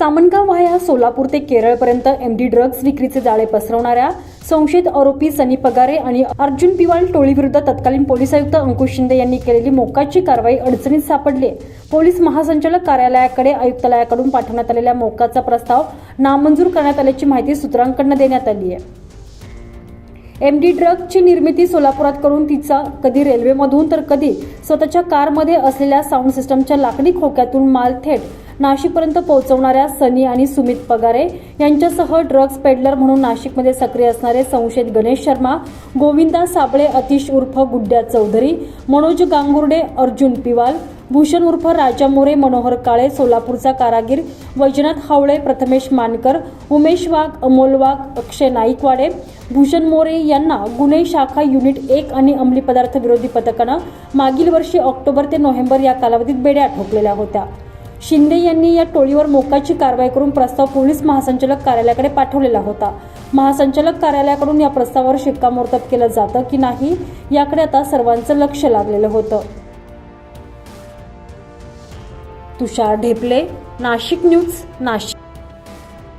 Samangaon via Solapur ते केरळपर्यंत MD drugs विक्रीचे जाळे पसरवणाऱ्या संशयित आरोपी सनी पगारे आणि अर्जुन पिवाल टोळीविरुद्ध तत्कालीन पोलीस आयुक्त अंकुश शिंदे यांनी केलेली मोकाची कारवाई अडचणीत सापडली. पोलीस महासंचालक कार्यालयाकडे आयुक्तालयाकडून पाठवण्यात आलेल्या मोकाचा प्रस्ताव नामंजूर करण्यात आल्याची माहिती सूत्रांकडून देण्यात आली आहे. एम डी ड्रगची निर्मिती सोलापुरात करून तिचा कधी रेल्वेमधून तर कधी स्वतःच्या कारमध्ये असलेल्या साऊंड सिस्टमच्या लाकडी खोक्यातून माल थेट नाशिकपर्यंत पोहोचवणाऱ्या सनी आणि सुमित पगारे यांच्यासह ड्रग्ज पेडलर म्हणून नाशिकमध्ये सक्रिय असणारे संशयित गणेश शर्मा गोविंदा साबळे अतिश उर्फ गुड्ड्या चौधरी मनोज गांगुर्डे अर्जुन पिवाल भूषण उर्फ राजा मोरे मनोहर काळे सोलापूरचा कारागीर वैजनाथ हावळे प्रथमेश मानकर उमेश वाघ अमोल वाघ अक्षय नाईकवाडे भूषण मोरे यांना गुन्हे शाखा युनिट एक आणि अंमली पदार्थ विरोधी पथकानं मागील वर्षी ऑक्टोबर ते नोव्हेंबर या कालावधीत बेड्या ठोकलेल्या होत्या. शिंदे यांनी या टोळीवर मोकाची कारवाई करून प्रस्ताव पोलीस महासंचालक कार्यालयाकडे पाठवलेला होता. महासंचालक कार्यालयाकडून या प्रस्तावावर शिक्कामोर्तब केलं जातं की नाही याकडे आता सर्वांचं लक्ष लागलेलं होतं. तुषार ढेपले नाशिक न्यूज नाशिक.